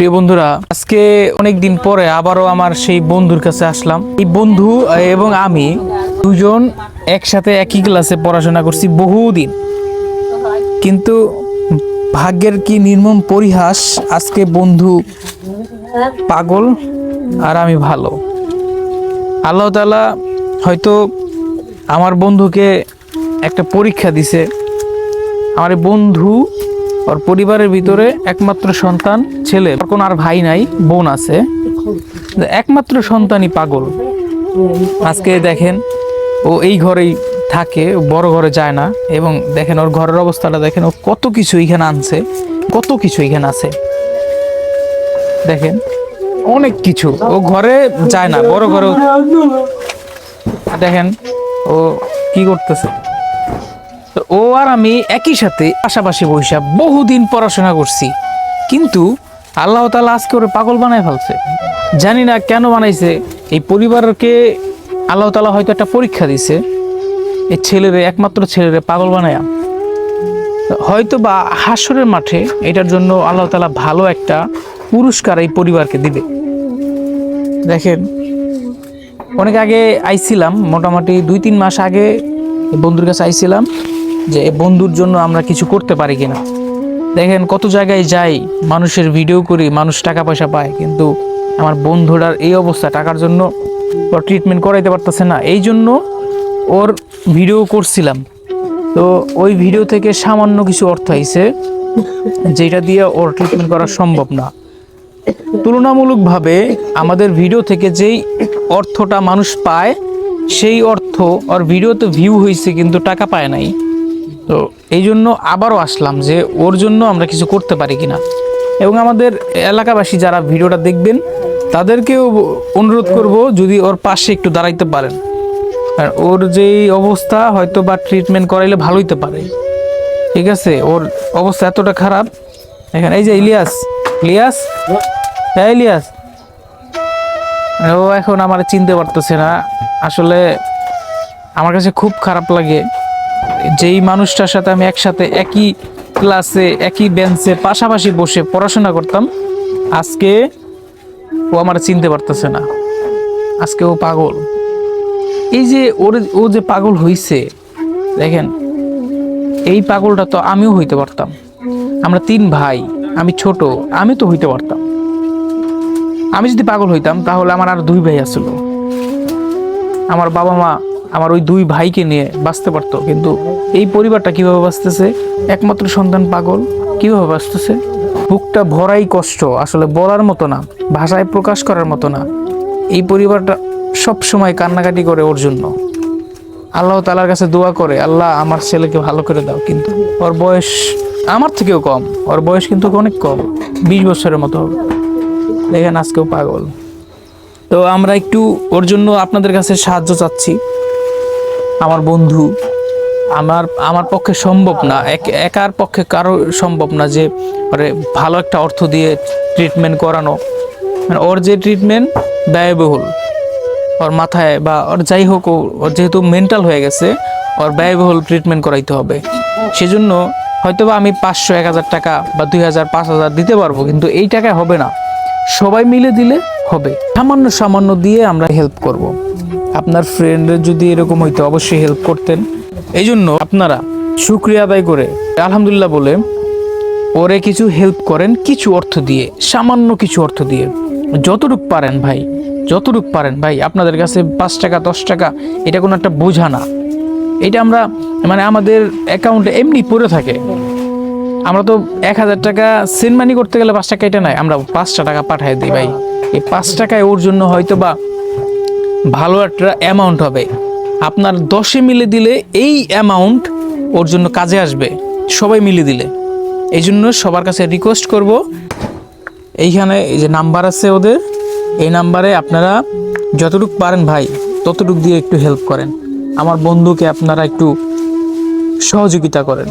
প্রিয় বন্ধুরা, আজকে অনেক দিন পরে আবারও আমার সেই বন্ধুর কাছে আসলাম। এই বন্ধু এবং আমি দুজন একসাথে একই ক্লাসে পড়াশোনা করছি বহুদিন। কিন্তু ভাগ্যের কি নির্মম পরিহাস, আজকে বন্ধু পাগল আর আমি ভালো। আল্লাহ তাআলা হয়তো আমার বন্ধুকে একটা পরীক্ষা দিছে। আমার বন্ধু ওর পরিবারের ভিতরে একমাত্র সন্তান, ছেলে কোনো আর ভাই নাই, বোন আছে। একমাত্র সন্তানই পাগল। আজকে দেখেন, ও এই ঘরেই থাকে বড় ঘরে যায় না, এবং দেখেন ওর ঘরের অবস্থাটা, দেখেন ও কত কিছু এখানে আনছে, কত কিছু এখানে আছে। দেখেন, অনেক কিছু, ও ঘরে যায় না, বড় ঘরে দেখেন, ও কি করতেছে? তো ও আর আমি একই সাথে পাশাপাশি বৈশা বহুদিন পড়াশোনা করছি। কিন্তু আল্লাহ তালা আজকে ওরে পাগল বানায় ফেলছে। জানি না কেন বানাইছে। এই পরিবারকে আল্লাহ তালা হয়তো একটা পরীক্ষা দিছে এই ছেলেরে, একমাত্র ছেলেরে পাগল বানায়া। হয়তো বা হাসরের মাঠে এটার জন্য আল্লাহ তালা ভালো একটা পুরস্কার এই পরিবারকে দিবে। দেখেন, অনেক আগে আইছিলাম, মোটামুটি দুই তিন মাস আগে বন্ধুর কাছে আইছিলাম। যে বন্ধুর জন্য আমরা কিছু করতে পারি কিনা। দেখেন কত জায়গায় যাই, মানুষের ভিডিও করি, মানুষ টাকা পয়সা পায়, কিন্তু আমার বন্ধুটার এই অবস্থা, টাকার জন্য ওর ট্রিটমেন্ট করাইতে পারতেছে না। এই জন্য ওর ভিডিও করছিলাম। তো ওই ভিডিও থেকে সামান্য কিছু অর্থ আইছে, যেটা দিয়ে ওর ট্রিটমেন্ট করা সম্ভব না। তুলনামূলকভাবে আমাদের ভিডিও থেকে যেই অর্থটা মানুষ পায়, সেই অর্থ ওর ভিডিওতে ভিউ হয়েছে কিন্তু টাকা পায় নাই। তো এই জন্য আবারও আসলাম যে ওর জন্য আমরা কিছু করতে পারি কিনা। এবং আমাদের এলাকাবাসী যারা ভিডিওটা দেখবেন, তাদেরকেও অনুরোধ করব যদি ওর পাশে একটু দাঁড়াইতে পারেন। আর ওর যেই অবস্থা, হয়তো বা ট্রিটমেন্ট করাইলে ভালো হইতে পারে। ঠিক আছে? ওর অবস্থা এতটা খারাপ। এখানে এই যে ইলিয়াস। ইলিয়াস? হ্যাঁ ইলিয়াস। ও এখন আমার চিনতে পারতেছে না। আসলে আমার কাছে খুব খারাপ লাগে। যেই মানুষটার সাথে আমি একসাথে একই ক্লাসে, একই বেঞ্চে পাশাপাশি বসে পড়াশোনা করতাম, আজকে ও আমার চিনতে পারতেছে না। আজকে ও পাগল। এই যে ওর, ও যে পাগল হইছে, দেখেন, এই পাগলটা তো আমিও হইতে পারতাম। আমরা তিন ভাই, আমি ছোট, আমি তো হইতে পারতাম। আমি যদি পাগল হইতাম, তাহলে আমার আর দুই ভাই আসলো আমার বাবা মা আমার ওই দুই ভাইকে নিয়ে বাঁচতে পারতো। কিন্তু এই পরিবারটা কীভাবে বাঁচতেছে? একমাত্র সন্তান পাগল, কীভাবে বাঁচতেছে? বুকটা ভরাই কষ্ট, আসলে বলার মতো না, ভাষায় প্রকাশ করার মতো না। এই পরিবারটা সব সময় কান্নাকাটি করে ওর জন্য। আল্লাহ তালার কাছে দোয়া করে, আল্লাহ, আমার ছেলেকে ভালো করে দাও। কিন্তু ওর বয়স আমার থেকেও কম, ওর বয়স কিন্তু অনেক কম, বিশ বছরের মতো হবে। দেখেন আজকেও পাগল। তো আমরা একটু ওর জন্য আপনাদের কাছে সাহায্য চাচ্ছি। আমার বন্ধু, আমার আমার পক্ষে সম্ভব না, এক- একার পক্ষে কারও সম্ভব না যে ওরে ভালো একটা অর্থ দিয়ে ট্রিটমেন্ট করানো। মানে ওর যে ট্রিটমেন্ট ব্যয়বহুল, ওর মাথায় বা ওর যাই হোক ওর যেহেতু মেন্টাল হয়ে গেছে, ওর ব্যয়বহুল ট্রিটমেন্ট করাইতে হবে। সেজন্য হয়তো বা আমি পাঁচশো, এক হাজার টাকা বা দুই হাজার, পাঁচ হাজার দিতে পারব, কিন্তু এই টাকায় হবে না। সবাই মিলে দিলে হবে। সামান্য সামান্য দিয়ে আমরা হেল্প করব। আপনার ফ্রেন্ডের যদি এরকম হইতো, অবশ্যই হেল্প করতেন। এই জন্য আপনারা শুক্রিয়া আদায় করে আলহামদুলিল্লাহ বলে ওরে কিছু হেল্প করেন, কিছু অর্থ দিয়ে, সামান্য কিছু অর্থ দিয়ে। যতটুক পারেন ভাই, যতটুক পারেন ভাই, আপনাদের কাছে পাঁচ টাকা, দশ টাকা, এটা কোনো একটা বোঝা না। এটা আমরা মানে আমাদের অ্যাকাউন্টে এমনি পড়ে থাকে। আমরা তো এক হাজার টাকা সেন্ড মানি করতে গেলে পাঁচ টাকা এটা নাই, আমরা পাঁচটা টাকা পাঠাই দিই ভাই। এই পাঁচ টাকায় ওর জন্য হয়তো বা ভালো একটা অ্যামাউন্ট হবে। আপনার দশে মিলে দিলে এই অ্যামাউন্ট ওর জন্য কাজে আসবে। সবাই মিলে দিলে। এই জন্য সবার কাছে রিকোয়েস্ট করব। এইখানে এই যে নাম্বার আছে ওদের, এই নাম্বারে আপনারা যতটুকু পারেন ভাই, ততটুকু দিয়ে একটু হেল্প করেন। আমার বন্ধুকে আপনারা একটু সহযোগিতা করেন।